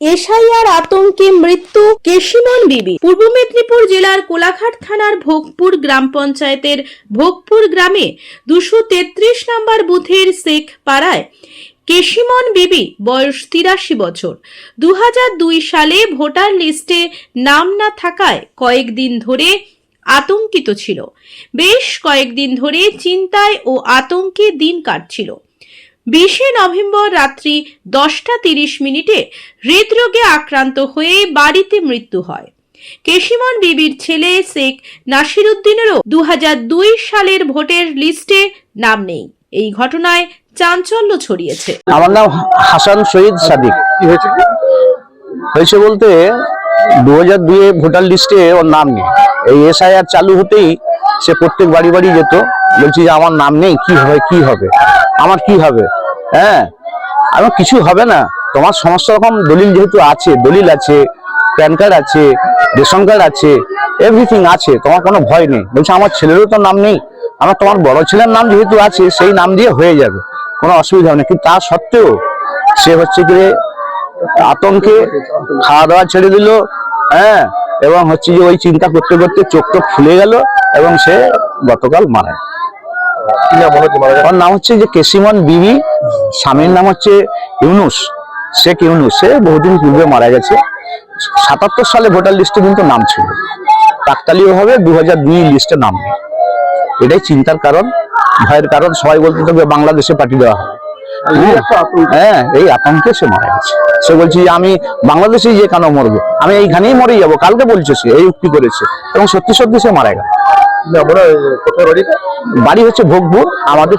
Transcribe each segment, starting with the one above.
SIR আতঙ্কে মৃত্যু কেশিমন বিবি। পূর্ব মেদিনীপুর জেলার কোলাঘাট থানার ভোগপুর গ্রাম পঞ্চায়েতের ভোগপুর গ্রামে দুশো তেত্রিশ নম্বর বুথের শেখ পাড়ায় কেশিমন বিবি বয়স তিরাশি বছর। দু হাজার দুই সালে ভোটার লিস্টে নাম না থাকায় কয়েকদিন ধরে আতঙ্কিত ছিল। বেশ কয়েকদিন ধরে চিন্তায় ও আতঙ্কে দিন কাটছিল। বিশে নভেম্বর রাত্রি দশটা তিরিশ মিনিটে হৃদরোগে আক্রান্ত হয়ে বাড়িতে মৃত্যু হয়। কেশিমন বিবির ছেলে শেখ নাসিরুদ্দিনেরও দুহাজার দুই সালের ভোটের লিস্টে নাম নেই। এই ঘটনায় চাঞ্চল্য ছড়িয়েছে। আমার নাম হাসান শহীদ সাদিক। হয়েছে? হয়েছে বলতে দু হাজার দুয়ে ভোটার লিস্টে ওর নাম নেই। এই এসআইআর চালু হতেই সে প্রত্যেক বাড়ি বাড়ি যেত। বলছি যে, আমার নাম নেই, কি হবে কি হবে? আমার কি হবে? হ্যাঁ? আমার কিছু হবে না। তোমার সমস্ত রকম দলিল যেহেতু আছে, দলিল আছে, প্যান কার্ড আছে, রেশন কার্ড আছে এভরিথিং আছে, তোমার কোনো ভয় নেই। বলছে, আমার ছেলেরও তো নাম নেই। আমার তোমার বড় ছেলের নাম যেহেতু আছে, সেই নাম দিয়ে হয়ে যাবে। কোনো অসুবিধা হবে না। কিন্তু তা সত্ত্বেও সে হচ্ছে কি আতঙ্কে খাওয়া দাওয়া ছেড়ে দিল। হ্যাঁ? এবং হচ্ছে যে ওই চিন্তা করতে করতে চোখ টোক ফুলে গেল এবং সে গতকাল মারা নাম হচ্ছে ওর নাম হচ্ছে যে কেসিমন বিবি স্বামীর নাম হচ্ছে ইউনুস শেখ ইউনুস। সে বহুদিন পূর্বে মারা গেছে। সাতাত্তর সালে ভোটার লিস্টে কিন্তু নাম ছিল। কাকতালীয় ভাবে দু হাজার দুই লিস্টে নাম। এটাই চিন্তার কারণ ভয়ের কারণ। সবাই বলতে থাকবে বাংলাদেশে পাঠিয়ে দেওয়া হবে আতঙ্ক। হ্যাঁ এই আতঙ্কে সে মারা গেছে সে বলছে আমি বাংলাদেশে যে কেন মরবো? আমি এইখানেই মরে যাব কালকে বলছে সে এই উক্তি করেছে। এবং সত্যি সত্যি সে মারা গেল। বাড়ি হচ্ছে ভোগপুর আমাদের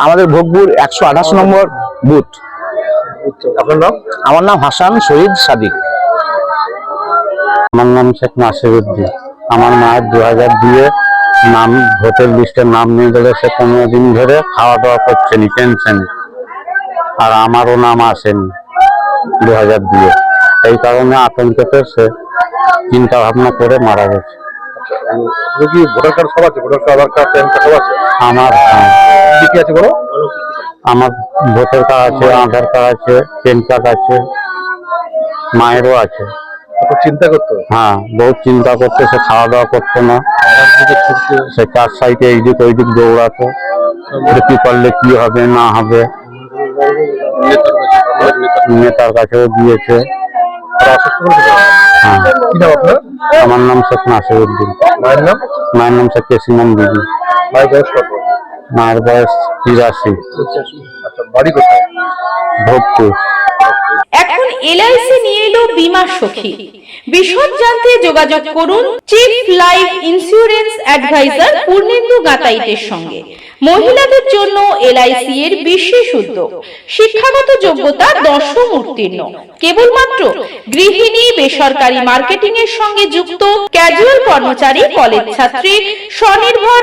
আমাদের ভোগপুর একশো আঠাশ নম্বর বুথ। আপনার নাম? আমার নাম হাসান শহীদ সাদিক। আমার নাম শেখ নাসিরুদ্দিন। আমার মায়ের দু হাজার দুয়ে নাম ভোটার লিস্টে নাম নিয়ে গেলে সে পনেরো দিন ধরে খাওয়া দাওয়া করছেনি পেনশন আর আমারও নাম আসেনি দু হাজার দুয়ে এই কারণে আতঙ্কতে সে চিন্তা ভাবনা করে মারা গেছে। কি ভোটার কার্ড সব আছে? Voter card Aadhaar card PAN card সব আছে? আমার হ্যাঁ, কি কি আছে বলো? আমার ভোটার কার্ড আছে আধার কার্ড আছে পেন কার্ড আছে মায়েরও আছে। চিন্তা করতে? হ্যাঁ বহুত চিন্তা করতে সে খাওয়া দাওয়া করতো না। সে চার সাইডে এইদিক ওইদিক দৌড়াতো। কি করলে কি হবে না হবে? নেতার কাছেও করেছে হ্যাঁ। আমার নাম শেখ নাসিরুদ্দিন। মায়ের নাম? মায়ের নাম শেখ কেসিমন দিদি মায়ের বয়স কত? মায়ের বয়স তিরাশি। আচ্ছা বাড়ি কোথায়? ভোগপুর। এখন এলআইসি নিয়ে এলো বীমা সখী। বিশদ জানতে যোগাযোগ করুন chief life insurance advisor Purnendu গাতাইতের সঙ্গে। মহিলাদের জন্য এলআইসি এর বিশেষ উদ্যোগ। শিক্ষাগত যোগ্যতা দশম উত্তীর্ণ। কেবলমাত্র গৃহিণী, বেসরকারি মার্কেটিং এর সঙ্গে যুক্ত ক্যাজুয়াল কর্মচারী, কলেজ ছাত্রী, স্বনির্ভর